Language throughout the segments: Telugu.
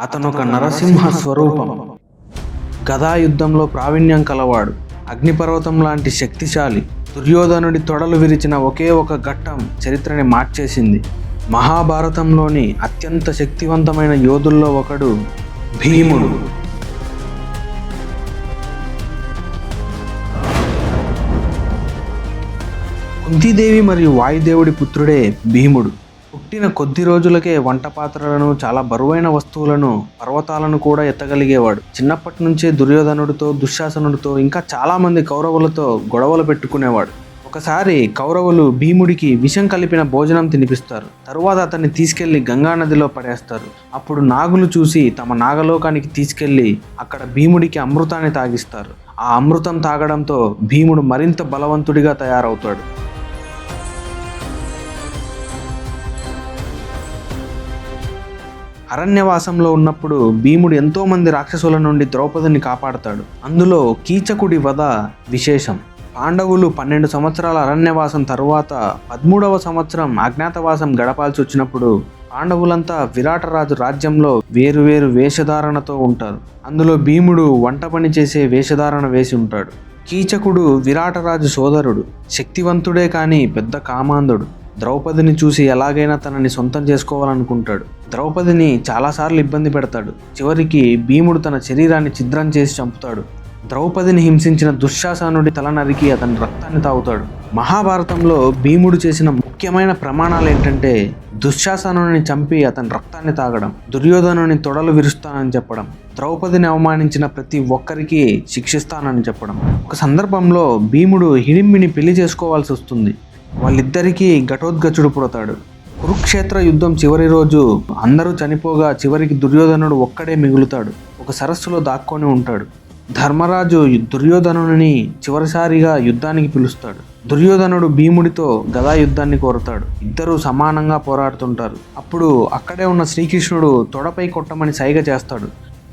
అతను ఒక నరసింహ స్వరూపం. గదాయుద్ధంలో ప్రావీణ్యం కలవాడు అగ్నిపర్వతం లాంటి శక్తిశాలి. దుర్యోధనుడి తొడలు విరిచిన ఒకే ఒక ఘట్టం చరిత్రని మార్చేసింది. మహాభారతంలోని అత్యంత శక్తివంతమైన యోధుల్లో ఒకడు భీముడు. కుంతీదేవి మరియు వాయుదేవుడి పుత్రుడే భీముడు. పుట్టిన కొద్ది రోజులకే వంట పాత్రలను చాలా బరువైన వస్తువులను పర్వతాలను కూడా ఎత్తగలిగేవాడు. చిన్నప్పటి నుంచే దుర్యోధనుడితో దుశ్శాసనుడితో ఇంకా చాలామంది కౌరవులతో గొడవలు పెట్టుకునేవాడు. ఒకసారి కౌరవులు భీముడికి విషం కలిపిన భోజనం తినిపిస్తారు. తరువాత అతన్ని తీసుకెళ్ళి గంగా నదిలో పడేస్తారు. అప్పుడు నాగులు చూసి తమ నాగలోకానికి తీసుకెళ్ళి అక్కడ భీముడికి అమృతాన్ని తాగిస్తారు. ఆ అమృతం తాగడంతో భీముడు మరింత బలవంతుడిగా తయారవుతాడు. అరణ్యవాసంలో ఉన్నప్పుడు భీముడు ఎంతోమంది రాక్షసుల నుండి ద్రౌపదిని కాపాడతాడు. అందులో కీచకుడి వధ విశేషం. పాండవులు పన్నెండు సంవత్సరాల అరణ్యవాసం తరువాత పదమూడవ సంవత్సరం అజ్ఞాతవాసం గడపాల్సి వచ్చినప్పుడు పాండవులంతా విరాటరాజు రాజ్యంలో వేరువేరు వేషధారణతో ఉంటారు. అందులో భీముడు వంట పని చేసే వేషధారణ వేసి ఉంటాడు. కీచకుడు విరాటరాజు సోదరుడు శక్తివంతుడే కానీ పెద్ద కామాంధుడు. ద్రౌపదిని చూసి ఎలాగైనా తనని సొంతం చేసుకోవాలనుకుంటాడు. ద్రౌపదిని చాలాసార్లు ఇబ్బంది పెడతాడు. చివరికి భీముడు తన శరీరాన్ని ఛిద్రం చేసి చంపుతాడు. ద్రౌపదిని హింసించిన దుశ్శాసనుడి తల నరికి అతని రక్తాన్ని తాగుతాడు. మహాభారతంలో భీముడు చేసిన ముఖ్యమైన ప్రమాణాలు ఏంటంటే దుశ్శాసనుని చంపి అతని రక్తాన్ని తాగడం దుర్యోధనుని తొడలు విరుస్తానని చెప్పడం ద్రౌపదిని అవమానించిన ప్రతి ఒక్కరికి శిక్షిస్తానని చెప్పడం. ఒక సందర్భంలో భీముడు హిడింబిని పెళ్ళి చేసుకోవాల్సి వస్తుంది. వాళ్ళిద్దరికీ ఘటోద్గచుడు పుడతాడు. కురుక్షేత్ర యుద్ధం చివరి రోజు అందరూ చనిపోగా చివరికి దుర్యోధనుడు ఒక్కడే మిగులుతాడు. ఒక సరస్సులో దాక్కొని ఉంటాడు. ధర్మరాజు దుర్యోధనుని చివరిసారిగా యుద్ధానికి పిలుస్తాడు. దుర్యోధనుడు భీముడితో గదా యుద్ధాన్ని కోరుతాడు. ఇద్దరూ సమానంగా పోరాడుతుంటారు. అప్పుడు అక్కడే ఉన్న శ్రీకృష్ణుడు తొడపై కొట్టమని సైగ చేస్తాడు.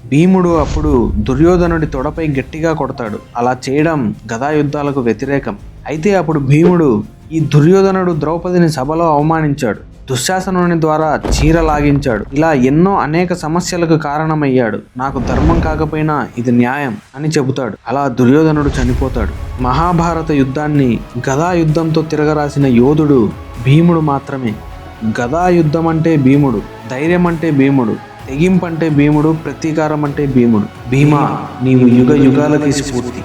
భీముడు అప్పుడు దుర్యోధనుడి తొడపై గట్టిగా కొడతాడు. అలా చేయడం గదా యుద్ధాలకు వ్యతిరేకం. అయితే అప్పుడు భీముడు ఈ దుర్యోధనుడు ద్రౌపదిని సభలో అవమానించాడు. దుశ్శాసనుని ద్వారా చీర లాగించాడు. ఇలా ఎన్నో అనేక సమస్యలకు కారణమయ్యాడు. నాకు ధర్మం కాకపోయినా ఇది న్యాయం అని చెబుతాడు. అలా దుర్యోధనుడు చనిపోతాడు. మహాభారత యుద్ధాన్ని గదా యుద్ధంతో తిరగరాసిన యోధుడు భీముడు మాత్రమే. గదా యుద్ధం అంటే భీముడు ధైర్యం అంటే భీముడు తెగింపంటే భీముడు ప్రతీకారం అంటే భీముడు. భీమా నీవు యుగ యుగాలకి స్ఫూర్తి.